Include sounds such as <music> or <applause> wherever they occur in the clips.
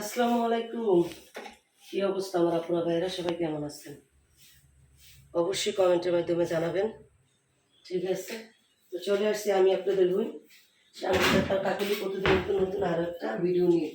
আসসালামু আলাইকুম। কি অবস্থা আমার আপনার ভাইয়েরা? সবাই কেমন আছেন? অবশ্যই কমেন্টের মাধ্যমে জানাবেন। ঠিক আছে? তো চলে আসছি আমি আপনাদের হই তার কাকুলি প্রতিদিন নতুন নতুন আরও একটা ভিডিও নিয়ে।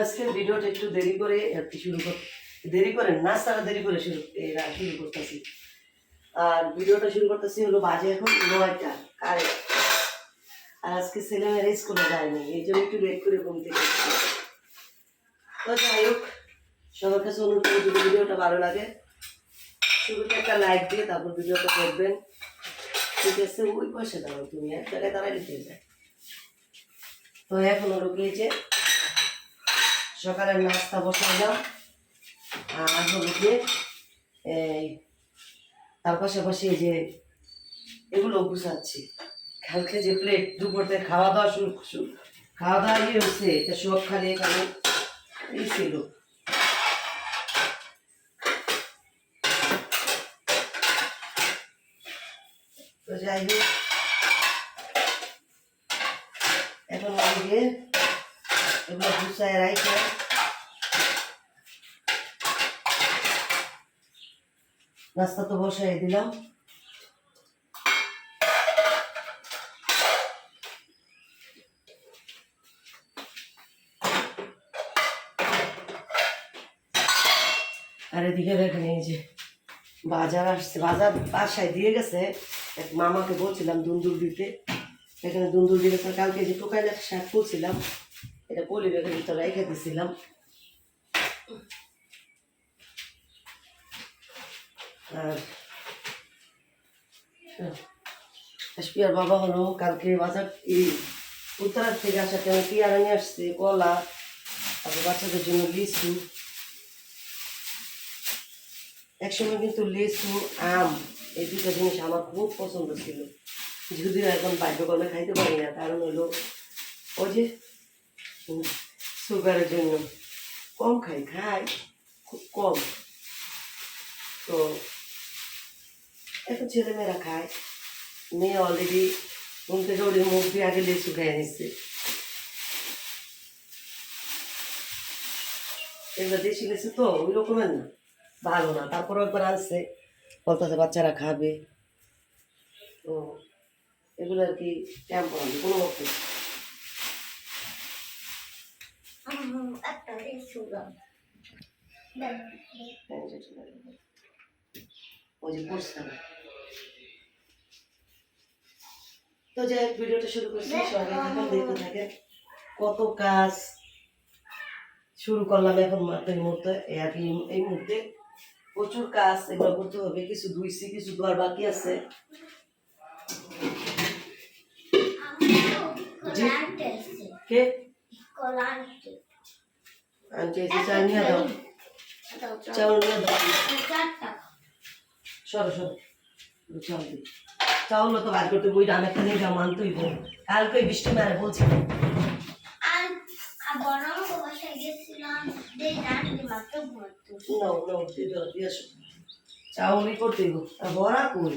আজকের ভিডিওটা একটু দেরি করে আর কি শুরু কর দেরি করে নাস্তাটা দেরি করে শুরু শুরু করতেছি। আর ভিডিওটা শুরু করতেছি হলো বাজে এখন নয়টা কারেক্ট আর আজকে ছেলে মেয়েরা স্কুলে যায়নি, এই জন্য একটু লেট করে ঘুম থেকে তো যাই হোক, সবার কাছে অনুরোধ করি ভিডিওটা ভালো লাগে, শুরুতে একটা লাইক দিয়ে তারপর ভিডিওটা দেখবেন। ঠিক আছে, ওই পাশে দাঁড়াও তুমি, এক জায়গায় দাঁড়াই দিতে যায় তো এখন হলো গিয়েছে সকালের নাস্তা বসালাম আর হলো গিয়ে এই তার পাশাপাশি যে এগুলো গুছাচ্ছি। কালকে যে প্লেট দুপুরতে খাওয়া দাওয়া শুরু খাওয়া দাওয়া ইয়ে হচ্ছে, এটা সব খালি এখানে এই ছিল। তো যাই হোক, এখন এগুলো গুছায় রাখে। নাস্তা তো বসাই দিলাম। দেখেন এই যে বাজার আসছে। বাজার বাসায় দিয়ে গেছে। এক মামাকে বলছিলাম দুন্দুর দিতে। এখানে দুন্দুর গেছে কালকে যে টোকাইলার শাক তুলছিলাম এটা পলি ব্যাগের ভিতরে রেখে দিয়েছিলাম আর এসপিআর বাবা হলো কালকে বাজার এই উত্তরার থেকে আসাতে আমি পেয়ারা নিয়ে আসছে, কলা, তারপর বাচ্চাদের জন্য লিচু। একসময় কিন্তু লিচু আম, এই দুটো জিনিস আমার খুব পছন্দ ছিল। যদিও এখন বাধ্যক্রমে খাইতে পারি না, কারণ হলো ওই যে সুগারের জন্য কম খাই খাই খুব কম। তো এখন ছেলেমেয়েরা খায়, মেয়ে অলরেডি ঘুম থেকে ওদের মুখ দিয়ে আগে লিচু খেয়ে নিচ্ছে। এগুলো দেশি লিচু তো, ওই রকমের না। ভালো না তারপর একবার আনছে বলতেছে, বাচ্চারা খাবে। তো এগুলো আর কি কেমন কোনো মতে ওই যে ভিডিওটা শুরু করছি কত কাজ শুরু করলাম এখন মাত্র এই মুহূর্তে এই আর এই মুহূর্তে। প্রচুর কাজ এগুলো করতে হবে কিছু ধুইছি কিছু ধোয়ার বাকি আছে। কে? আনটি এসে নিয়ে দাও। চাউল নিয়ে দাও। সরো সরো। চাউল দিই। চাউল তো বার করতে বই যাও মানতেই বল কালকে বৃষ্টি মেরে বলছি। নাও নাও দিয়ে দাও দিয়ে আসো চাউলই করতে বড়া কই?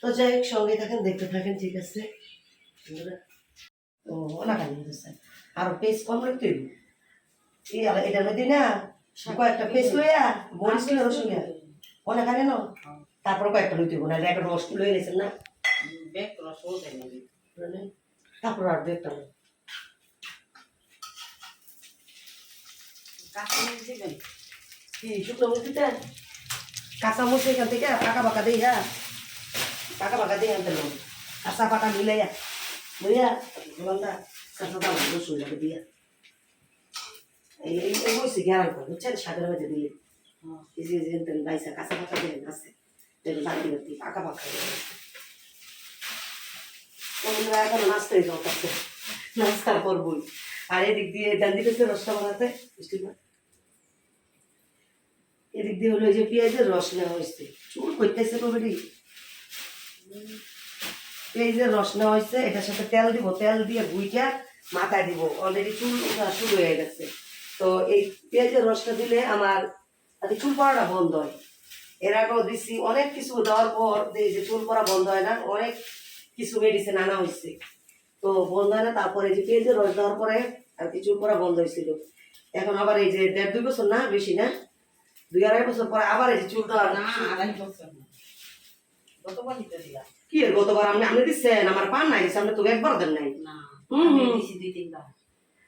তো যাই হোক সঙ্গে থাকেন দেখতে থাকেন ঠিক আছে? ওলা খালি দিতেছে আর পেস্ট কম রাখতে এটার মধ্যে না কয়েকটা পেস্ট লইয়া মরিচ লইয়া রসুন লইয়া অনেক খালি ন তারপর কয়েকটা লইতে না একটা রস লইয়া নিয়েছেন না। তারপর আর দু একটা লই। কি, শুকনো মরিচ দিতে? কাঁচা মরিচ এখান থেকে পাকা পাকা দিই হ্যাঁ? পাকা পাকা দিই আনতে কাঁচা পাকা মিলাইয়া দিয়া এই বাইসা কাঁচা পাকা পাকা এখন করবই। আর এদিক দিয়ে ডান দিকে রসটা বানাতে বুঝতে এদিক দিয়ে হলো যে পেঁয়াজের রস নেওয়া হয়েছে। চুল করতেছে কবেরি পেঁয়াজের রস নেওয়া হয়েছে, এটার সাথে তেল দিব, তেল দিয়ে ভুইটা মাথায় দিব। অলরেডি চুল শুরু হয়ে গেছে। তো এই পেঁয়াজের রসটা দিলে আমার আর চুল পড়াটা বন্ধ হয়। এর আগেও দিছি, অনেক কিছু দেওয়ার পর যে চুল পড়া বন্ধ হয় না, অনেক কিছু মেডিসিন আনা হয়েছে। তো বন্ধ হয় না, তারপরে যে পেঁয়াজের রস দেওয়ার পরে আর কি চুল পড়া বন্ধ হয়েছিল। এখন আবার এই যে দেড় দুই বছর না, বেশি না দুই আড়াই বছর পরে আবার যে চুল দেওয়ার না আড়াই বছর গতবার দিতে দিলাম। কি এর গতবার? আপনি আপনি দিচ্ছেন আমার পান নাই আপনি তোকে একবার দেন নাই। না হুম, হুম। দিছি দুই তিনবার।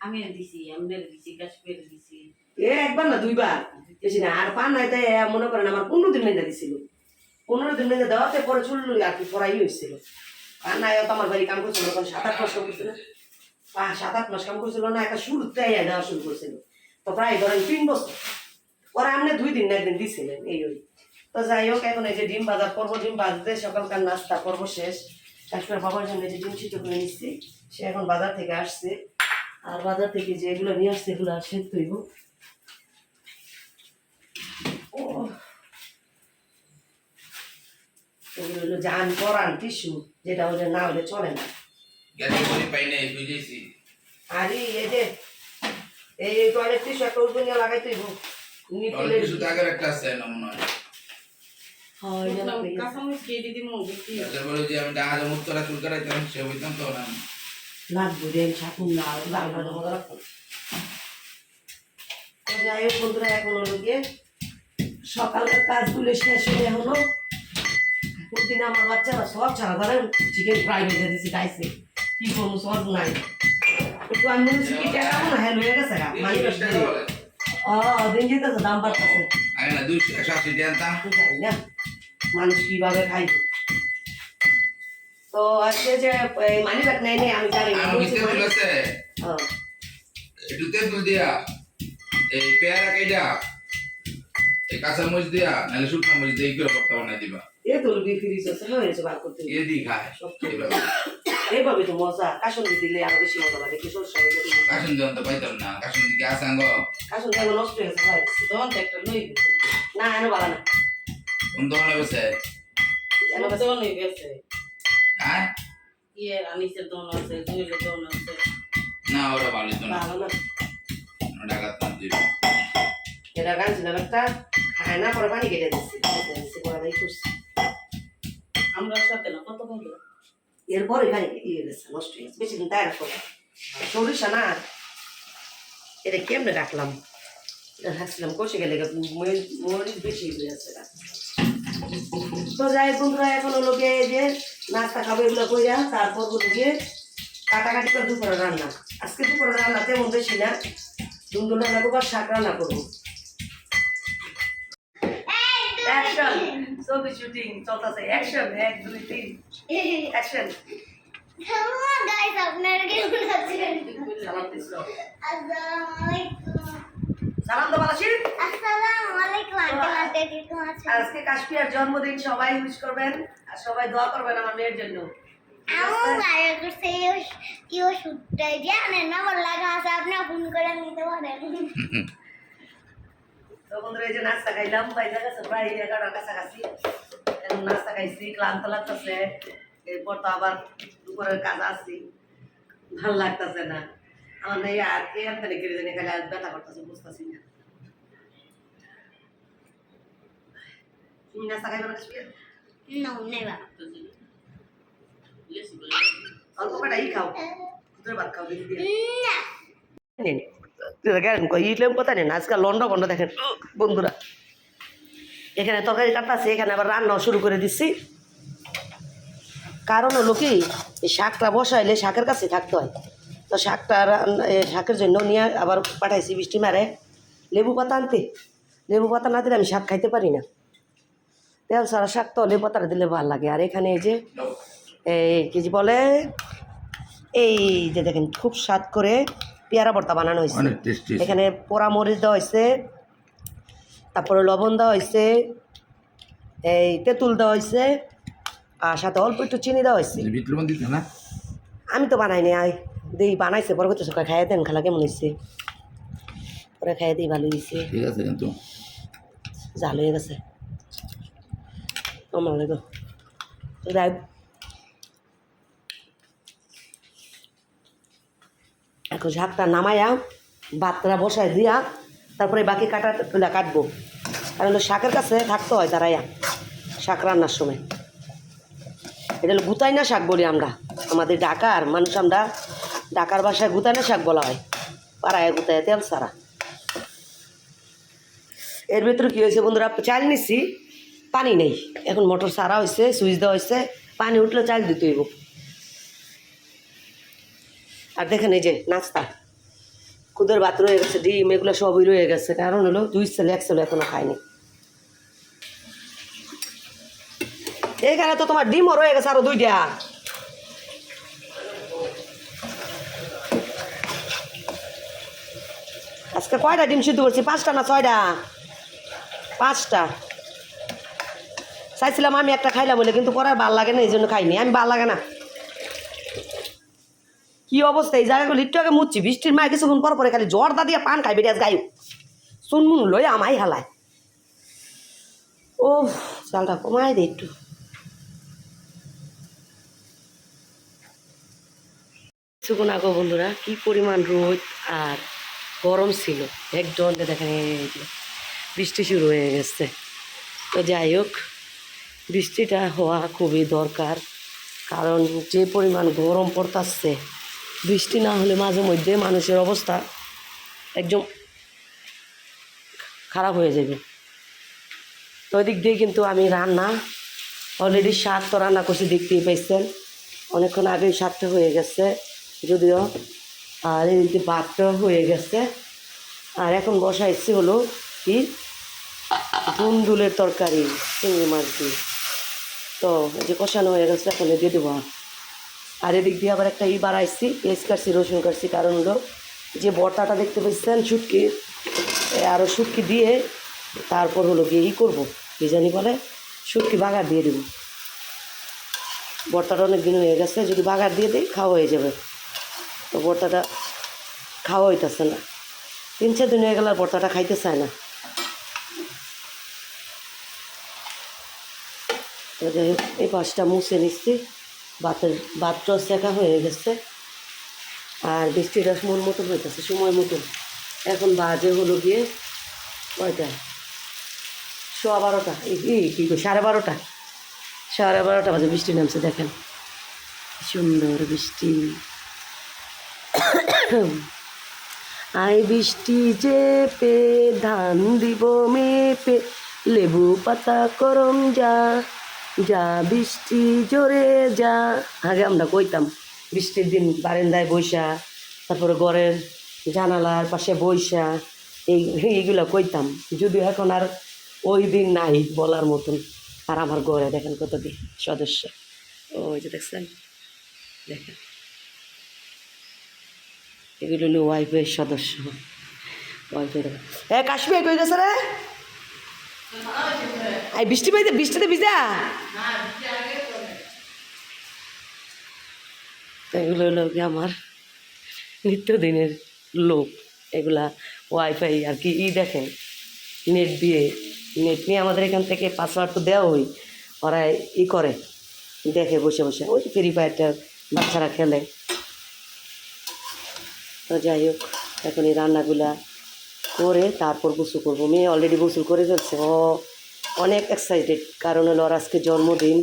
আমি দিছি এমনের দিছি কাশ্মীর দিছি। এ একবার না দুইবার। বেশি না আর পান নাই তাই মনে করেন আমার পনেরো দিন মেয়েদা দিছিল। পনেরো দিন মেয়েদা দেওয়াতে পরে চুল আর কি পড়াই হয়েছিল। আর নাই তো আমার বাড়ি কাম করছিল তখন সাত আট মাস কাম করছিল। সাত আট মাস কাম করছিল না একটা শুরুতে দেওয়া শুরু করছিল। তো প্রায় ধরেন তিন বছর। পরে আপনি দুই দিন না একদিন দিছিলেন এই ওই। তো যাই হোক এখন এই যে ডিম বাজার করব ডিম বাজতে সকালকার নাস্তা করব শেষ। তারপরে বাবার জন্য যে ডিম সিদ্ধ করে নিচ্ছি সে এখন বাজার থেকে আসছে। আর বাজার থেকে যে এগুলো নিয়ে আসছে এগুলো আর সেদ্ধ হইব। এগুলো হলো জান পরান টিস্যু যেটা হলে না হলে চলে না। আর এই যে এই টয়লেট টিস্যু একটা ওজন নিয়ে কিছু একটা আছে হয় যেন পেয়ে গেছে। কাঁচামরিচ খেয়ে দিদি মো বেশি তাদের বলে যে আমি ডাঙা মুখ তোরা চুল কাটাইতাম সে হইতাম তো না লাগবে রে সাকুন না লাগবে না মজা রাখো তো যাই হোক বন্ধুরা এখন হলো সকালের কাজগুলো শেষ হয়ে এখনও। প্রতিদিন আমার বাচ্চারা সব ছাড়া ধরেন চিকেন ফ্রাই ভেজে দিয়েছি খাইছে। কি করব সব নাই। একটু আমি বলছি কি টাকা না হ্যাঁ লয়ে গেছে মানি দিন যেতেছে দাম বাড়তেছে। আগে না দুইশো আশি দিয়ে আনতাম জানি না? মানুষ কীভাবে খাইবে? তো আজকে যে মানি ব্যাগ নেই আমি জানি না আর একটু তেঁতুল দিয়া। এই পেয়ারা কেটা এই কাঁচা মরিচ দিয়া নাহলে শুকনো মরিচ দিয়ে করে করতে বানাই দিবা। এ তোর বিক্রি আছে হয়েছে বার করতে এ খায় এইভাবে এইভাবে তো মজা কাশন দিলে আরও বেশি মজা লাগে কিশোর সঙ্গে কাশন দেওয়ান তো পাইতাম না কাশন দিকে আসাঙ্গ কাশন দেখো নষ্ট হয়ে গেছে হয় দন একটা লই গেছে না এনে বালা না কোন দোকানে বসে এনে বাস- দন হয়ে গেছে হ্যাঁ ইয়ে আনিসের দন আছে জুয়েলের দন আছে না ওরা ভালো তো না ভালো না ডাকাত না দিব এটা গানছিলাম একটা খায় না পরে পানি কেটে দিচ্ছি দিচ্ছি পরে এই করছি আমরা সাথে না এরপরে পানি ইয়ে গেছে নষ্ট হয়ে গেছে বেশি দিন তাই রাখো সরিষা না এটা কেমনে রাখলাম? রাখছিলাম কষে গেলে মরি- মরিচ বেশি হয়ে আছে তো যাই বন্ধুরা, এখন হলো গিয়ে যে নাস্তা খাবে এগুলো কইরা, তারপর হলো গিয়ে কাটাকাটি করে দুপুরে রান্না। আজকে দুপুরে রান্না তেমন বেশি না। দুন্দুল রান্না করব শাক রান্না করব। অ্যাকশন ছবি শুটিং চলতেছে অ্যাকশন এক দুই তিন অ্যাকশন Hello guys, আপনারা কেমন আছেন? সালাম দিস আসসালামু আলাইকুম। সালাম তো বালাসির আসসালামু আলাইকুম, আন্টি আন্টি কেমন আছেন? আজকে কাশ্মীর জন্মদিন সবাই উইশ করবেন আর সবাই দোয়া করবেন আমার মেয়ের জন্য ঠিক আমু আছে? গায়ে করছে ইও জানেন নম্বর লাগা আছে আপনি ফোন করে নিতে পারেন <laughs> তো বন্ধুরা এই যে নাস্তা খাইলাম বাইরে গেছে প্রায় এগারোটার কাছাকাছি এখন নাস্তা খাইছি ক্লান্ত লাগতেছে এরপর তো আবার দুপুরের কাজ আসছি ভালো লাগতেছে না আমার নেই আর কে আমি তাহলে কেড়ে জানি খালি আর ব্যথা করতেছে বুঝতেছি না তুমি নাস্তা খাইবে না কাশ্মীর নো নেবা অল্প কটা ই খাও দুধের ভাত খাও বেশি দিয়ে না নিন দেখেন ইটলাম কথা নেন আজকাল লন্ড বন্ড দেখেন, বন্ধুরা। এখানে তরকারি কাটতেছে এখানে আবার রান্না শুরু করে দিচ্ছি। কারণ হলো কি, এই শাকটা বসাইলে শাকের কাছে থাকতে হয়। তো শাকটা শাকের জন্য নিয়ে আবার পাঠাইছি বৃষ্টি মারে। লেবু পাতা আনতে। লেবু পাতা না দিলে আমি শাক খাইতে পারি না। তেল সারা শাক তো লেবু পাতাটা দিলে ভালো লাগে। আর এখানে এই যে, এই কি বলে, এই যে দেখেন, খুব স্বাদ করে পেয়ারা ভর্তা বানানো হয়েছে। এখানে পোড়া মরিচ দেওয়া হয়েছে তারপরে লবণ দেওয়া হয়েছে এই তেঁতুল দেওয়া হয়েছে আর সাথে অল্প একটু চিনি দেওয়া হয়েছে। না? আমি তো বানাইনি আই দিই বানাইছে পরে করতেছে খাইয়ে দেন খালা কেমন হয়েছে পরে খাইয়ে দিই ভালো হয়েছে ঠিক আছে কিন্তু। জাল হয়ে গেছে। আমার লাগে। তো এখন শাকটা নামাইয়া ভাতটা বসাই দিয়া তারপরে বাকি কাটা কাটবো। কারণ হলো শাকের কাছে থাকতে হয় তারাইয়া শাক রান্নার সময়। এটা হলো গুতাই না শাক বলি আমরা। আমাদের ডাকার মানুষ আমরা ঢাকার বাসায় গুতানে শাক বলা হয়। পাড়ায় গুতায় তেল সারা এর ভিতরে কী হয়েছে বন্ধুরা, চাল নিচ্ছি পানি নেই। এখন মোটর সারা হয়েছে, সুইচ দেওয়া হয়েছে, পানি উঠলে চাল দিতে হইব। আর দেখেন এই যে নাস্তা। খুদের ভাত রয়ে গেছে, ডিম, এগুলো সবই রয়ে গেছে। কারণ হলো দুই ছেলে, এক ছেলে এখনও খায়নি। এইখানে তো তোমার ডিমও রয়ে গেছে আরও দুইটা। আজকে কয়টা ডিম সিদ্ধ করছি? পাঁচটা না ছয়টা? পাঁচটা। চাইছিলাম আমি একটা খাইলাম বলে, কিন্তু পরে ভালো লাগে না, এই জন্য খাইনি। আমি ভালো লাগে না। কি অবস্থা? এই জায়গাগুলো একটু আগে মুচ্ছি, বৃষ্টির মায় কিছুক্ষণ পর পরে খালি জ্বর দা দিয়ে পান খাই বেরিয়ে গাই শুনমুন লই আমাই হালায়। ও চালটা কমাই দে একটু। কিছুক্ষণ আগো বন্ধুরা, কি পরিমাণ রোদ আর গরম ছিল। এক একজন দেখেন বৃষ্টি শুরু হয়ে গেছে। তো যাই হোক, বৃষ্টিটা হওয়া খুবই দরকার। কারণ যে পরিমাণ গরম পড়তাছে বৃষ্টি না হলে মাঝে মধ্যে মানুষের অবস্থা একদম খারাপ হয়ে যাবে। তো ওই দিক দিয়ে কিন্তু আমি রান্না অলরেডি শাক তো রান্না করছি, দেখতেই পাইছেন। অনেকক্ষণ আগেই শাকটা হয়ে গেছে, যদিও আর এদিকে ভাতটা হয়ে গেছে। আর এখন বসা বসাইছি হলো কি দুন্দুলের তরকারি, চিংড়ি মাছ দিয়ে। তো যে কষানো হয়ে গেছে, এখন দিয়ে দেবো। আর এদিক দিয়ে আবার একটা ই বাড়াইছি পেঁয়াজ কাটছি, রসুন কাটছি। কারণ হলো যে বর্তাটা দেখতে পাচ্ছেন শুটকি আরও শুটকি দিয়ে তারপর হলো গিয়ে ই করব। কি জানি বলে? শুটকি বাগার দিয়ে দেবো। বর্তাটা অনেক দিন হয়ে গেছে, যদি বাগার দিয়ে দিই খাওয়া হয়ে যাবে। তো বর্তাটা খাওয়া হইতেছে না। তিন চার দিন হয়ে গেলে আর বর্তাটা খাইতে চায় না। এই পাশটা মুছে নিচ্ছি। বাতের বাতটাও শেখা হয়ে গেছে। আর বৃষ্টিটা মন মতন হইতেছে, সময় মতন। এখন বাজে হলো গিয়ে কয়টা? সোয়া বারোটা। এই কী সাড়ে বারোটা। সাড়ে বারোটা বাজে, বৃষ্টি নামছে, দেখেন। সুন্দর বৃষ্টি। আই বৃষ্টি চেপে, ধান দিব মেপে, লেবু পাতা করম যা। যা বৃষ্টি জোরে যা। আগে আমরা কইতাম, বৃষ্টির দিন বারান্দায় বইসা, তারপরে ঘরের জানালার পাশে বইসা, এই এইগুলো কইতাম। যদিও এখন আর ওই দিন নাই বলার মতন। আর আমার ঘরে দেখেন কত দিন, সদস্য। ওই যে দেখছেন? দেখেন। এগুলো হলো ওয়াইফের সদস্য। ওয়াইফের এ, কাশ্মীর কই গেছে রে? এই বৃষ্টি পাইতে বৃষ্টিতে ভিজা? এগুলো হলো কি আমার নিত্যদিনের লোক। এগুলা ওয়াইফাই আর কি, ই দেখেন নেট দিয়ে নেট নিয়ে আমাদের এখান থেকে পাসওয়ার্ড তো দেওয়া হই ওরা ই করে, দেখে বসে বসে। ওই ফ্রি ফায়ারটা বাচ্চারা খেলে। তো যাই হোক, এখন এই রান্নাগুলা করে তারপর গোসল করব। মেয়ে অলরেডি গোসল করে ফেলছে ও অনেক এক্সাইটেড কারণ হলো ওর আজকে জন্মদিন।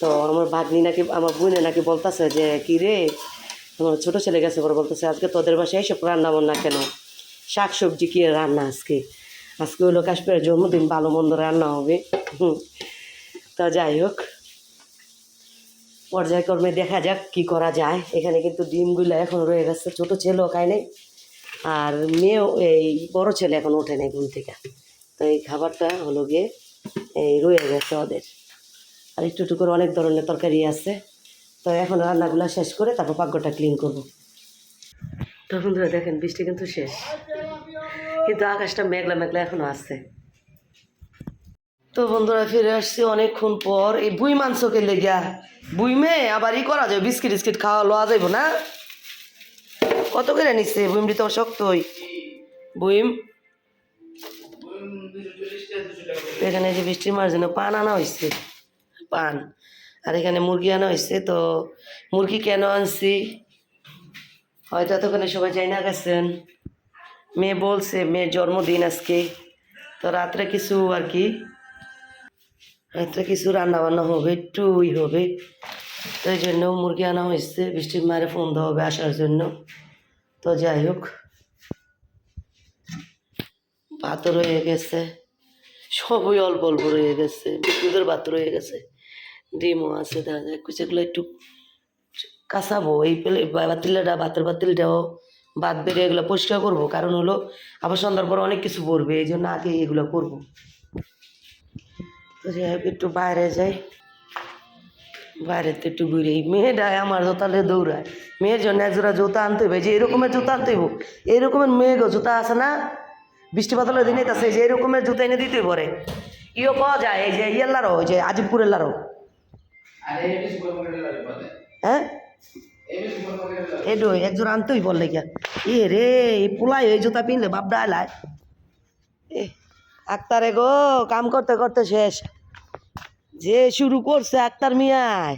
তো আমার ভাগ্নি নাকি, আমার বোনে নাকি বলতেছে যে কী রে আমার ছোটো ছেলে গেছে পরে বলতেছে, আজকে তোদের বাসায় এইসব রান্না বান্না কেন? শাক সবজি কী রান্না আজকে? আজকে হলো কাশ্মীরের জন্মদিন, ভালো মন্দ রান্না হবে। তা যাই হোক, পর্যায়ক্রমে দেখা যাক কি করা যায়। এখানে কিন্তু ডিমগুলো এখন রয়ে গেছে, ছোটো ছেলেও খায় নাই, আর মেয়েও, এই বড় ছেলে এখন ওঠে নাই ঘুম থেকে। তো এই খাবারটা হলো গিয়ে এই রয়ে গেছে ওদের আর একটু একটু করে অনেক ধরনের তরকারি আছে। তো এখন রান্নাগুলো শেষ করে তারপর পাকঘরটা ক্লিন করব। তো বন্ধুরা দেখেন, বৃষ্টি কিন্তু শেষ। কিন্তু আকাশটা মেঘলা মেঘলা এখনও আছে। তো বন্ধুরা ফিরে আসছি অনেকক্ষণ পর। এই বুই মাংসকে লেগিয়া বুই মে আবার ই করা যায়, বিস্কিট টিস্কিট খাওয়া লওয়া যাইব না? কত করে নিচ্ছে বুইমটি তো শক্তই বুইম এখানে যে বৃষ্টির মার্জিনে পান আনা হয়েছে, পান। আর এখানে মুরগি আনা হয়েছে, তো মুরগি কেন আনছি? হয়তো এতক্ষণে সবাই যাই না গেছেন। মেয়ে বলছে, মেয়ের জন্মদিন আজকে। তো রাত্রে কিছু আর কি? রাত্রে কিছু রান্না বান্না হবে একটুই হবে। তো এই জন্য মুরগি আনা হয়েছে, বৃষ্টির মারে ফোন দেওয়া হবে আসার জন্য। তো যাই হোক। ভাতও রয়ে গেছে। সবই অল্প অল্প রয়ে গেছে। দুধের ভাত রয়ে গেছে। ডিমও আছে, দেখা যায় সেগুলো একটু কাঁচাবো। এই বাতিলটা ভাতের বাতিলটাও বাদ বেরিয়ে এগুলো পরিষ্কার করব। কারণ হলো, আবার সন্ধ্যার পর অনেক কিছু পড়বে। এই জন্য আগে এগুলো করব। তো যাই হোক, একটু বাইরে যাই। বাইরে তো একটু ঘুরে এই মেয়েটাই আমার জোতালে দৌড়ায়। মেয়ের জন্য এক জোড়া জুতা আনতে হবে যে এরকমের জুতা আনতে হইব, এরকমের মেয়ে গো জুতা আছে না বৃষ্টি বাদলের দিনে আছে যে এরকমের জুতা এনে দিতে পারে। ইও পাওয়া যায় এই যে ইয়েল্লারও ওই যে আজিবপুরের বাদে হ্যাঁ? এডো একজন আনতেই বললে গিয়া এ রে এই পোলাই এই জুতা পিনলে বাপ ডালায় এ আক্তারে গো কাম করতে করতে শেষ। যে শুরু করছে আক্তার মিয়ায়।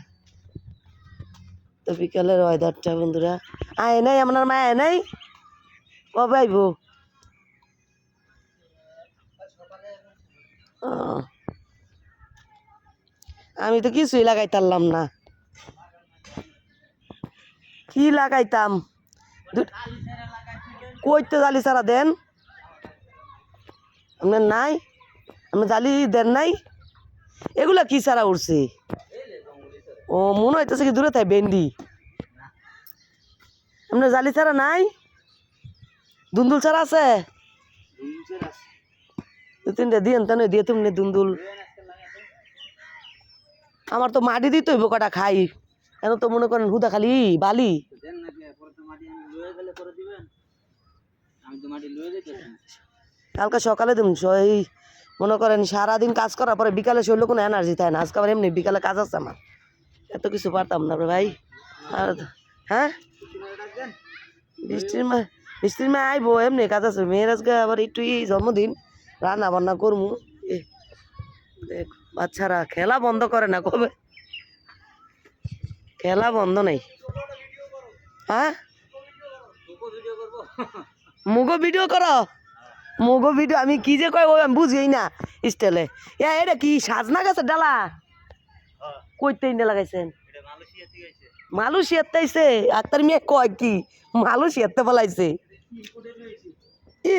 তো বিকালের ওয়েদারটা বন্ধুরা। আয় নাই আপনার মা আয় নাই? কবে আইব? আমি তো কিছুই লাগাইতারলাম না। কি লাগাইতাম? কইতে জালি সারা দেন। আপনার নাই? আপনার জালি দেন নাই? এগুলা কি সারা উঠছে ও, মনে হইতেছে কি দূরে তাই বেন্ডি আপনার জালি ছাড়া নাই? দুন্দুল ছাড়া আছে। দু তিনটা দিয়ে তেন দিয়ে তুমি দুন্দুল আমার তো মাটি দিতে হইব কটা খাই। কেন তো মনে করেন হুদা খালি, বালি। কালকে সকালে দিন এই মনে করেন সারাদিন কাজ করার পরে বিকালে শরীরে কোনো এনার্জি থাকে না? আজকে আবার এমনি বিকালে কাজ আছে আমার। এত কিছু পারতাম না ভাই। আর হ্যাঁ? বৃষ্টির মা বৃষ্টির মা আইবো, এমনি কাজ আছে। মেয়ের আজকে আবার একটু জন্মদিন। রান্না বান্না দেখ, বাচ্চারা খেলা বন্ধ করে না কবে? খেলা বন্ধ নেই। হ্যাঁ? মুগো ভিডিও করো। মুগো ভিডিও, আমি কি যে কয় আমি বুঝিই না স্টাইলে। এ, এটা কি সাজনা গেছে ডালা? কইতে ইন্ডা লাগাইছেন? মালয়েশিয়াতে আইছে। আক্তার মেয়ে কয় কি? মালয়েশিয়াতে বলাইছে ই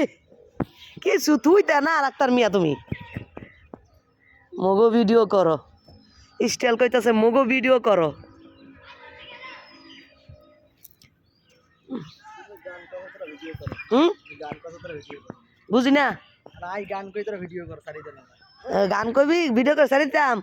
কিছু তুই তা না মিয়া তুমি। মগো ভিডিও করো। স্টাইল কইতাছে মগো ভিডিও করো। বুঝি না গান কই তোরা ভিডিও কর সারি দেন গান কবি ভিডিও করে সারিতাম।